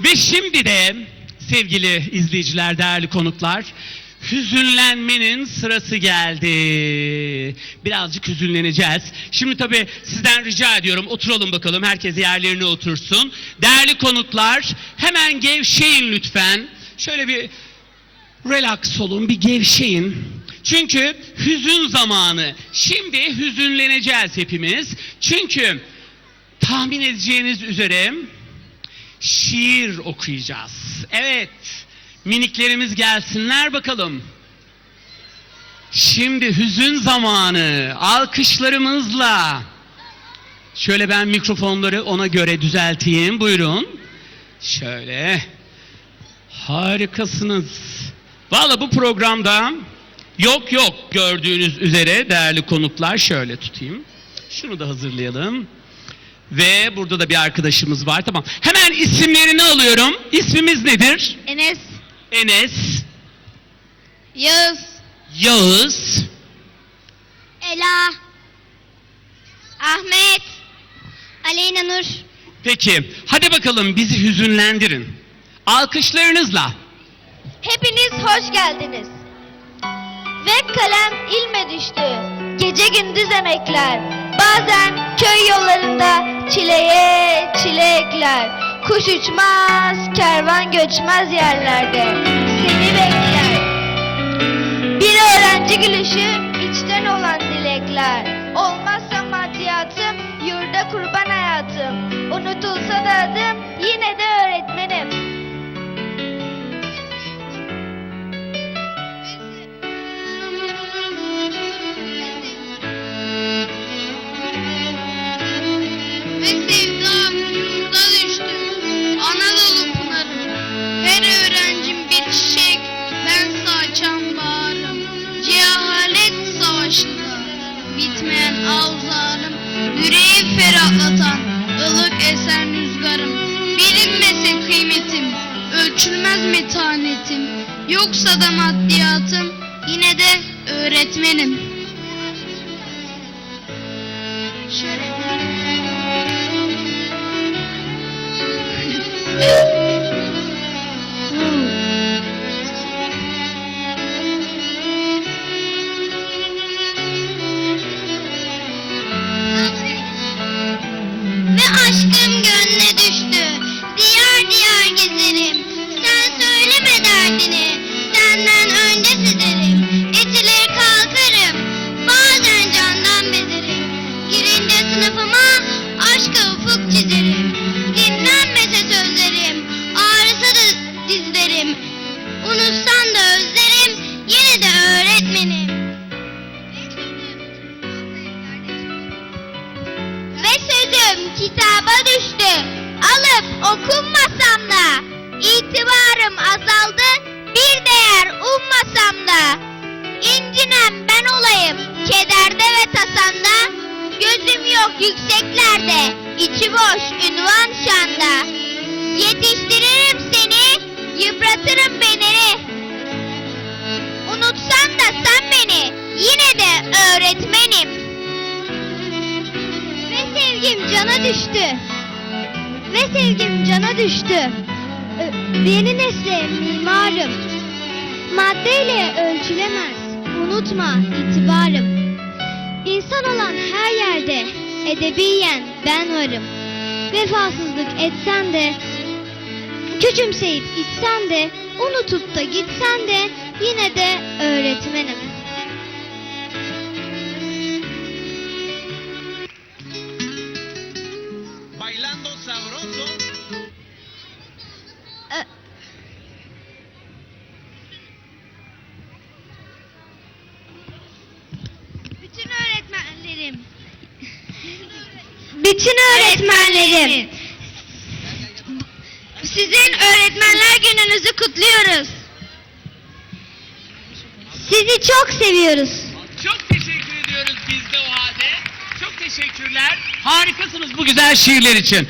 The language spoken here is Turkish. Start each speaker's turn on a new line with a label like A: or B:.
A: Ve şimdi de sevgili izleyiciler, değerli konuklar, hüzünlenmenin sırası geldi. Birazcık hüzünleneceğiz. Şimdi tabii sizden rica ediyorum oturalım bakalım. Herkes yerlerine otursun. Değerli konuklar hemen gevşeyin lütfen. Şöyle bir relax olun, bir gevşeyin. Çünkü hüzün zamanı. Şimdi hüzünleneceğiz hepimiz. Çünkü tahmin edeceğiniz üzere şiir okuyacağız. Evet, miniklerimiz gelsinler bakalım. Şimdi hüzün zamanı, alkışlarımızla. Şöyle ben mikrofonları ona göre düzelteyim, buyurun. Şöyle. Harikasınız. Valla bu programda yok yok gördüğünüz üzere değerli konuklar şöyle tutayım. Şunu da hazırlayalım. Ve burada da bir arkadaşımız var. Tamam. Hemen isimlerini alıyorum. İsmimiz nedir?
B: Enes,
A: Enes,
B: Yağız,
A: Yağız,
B: Ela, Ahmet, Aleyna Nur.
A: Peki, hadi bakalım bizi hüzünlendirin. Alkışlarınızla.
B: Hepiniz hoş geldiniz. Ve kalem ilme düştü. Gece gündüz emekler. Bazen köy yollarında çileye çile ekler. Kuş uçmaz, kervan göçmez yerlerde. Seni bekler. Bir öğrenci gülüşü,
C: esen rüzgarım Bilinmesin kıymetim. Ölçülmez metanetim Yoksa da maddiyatım Yine de öğretmenim. Şöyle Ufuk çizerim Dinlenmese sözlerim Ağrısa da dizlerim Unutsan da özlerim Yine de öğretmenim Ve sözüm kitaba düştü. Alıp okunmasam da. itibarım azaldı. Bir değer ummasam da. İncinen ben olayım kederde ve tasamda. Gözüm yok yükseklerde. İçi boş ünvan şanda. Yetiştiririm seni. Yıpratırım beni. Unutsan da sen beni. Yine de öğretmenim. Ve sevgim cana düştü. Ve sevgim cana düştü. Yeni nesle mimarım. Maddeyle ölçülemez. Unutma itibarım. İnsan olan her yerde edebiyen ben varım. Vefasızlık etsen de, küçümseyip içsen de, unutup da gitsen de yine de öğretmenim.
B: Bütün öğretmenlerim. Sizin öğretmenler gününüzü kutluyoruz. Sizi çok seviyoruz.
A: Çok teşekkür ediyoruz biz de o halde. Çok teşekkürler. Harikasınız bu güzel şiirler için.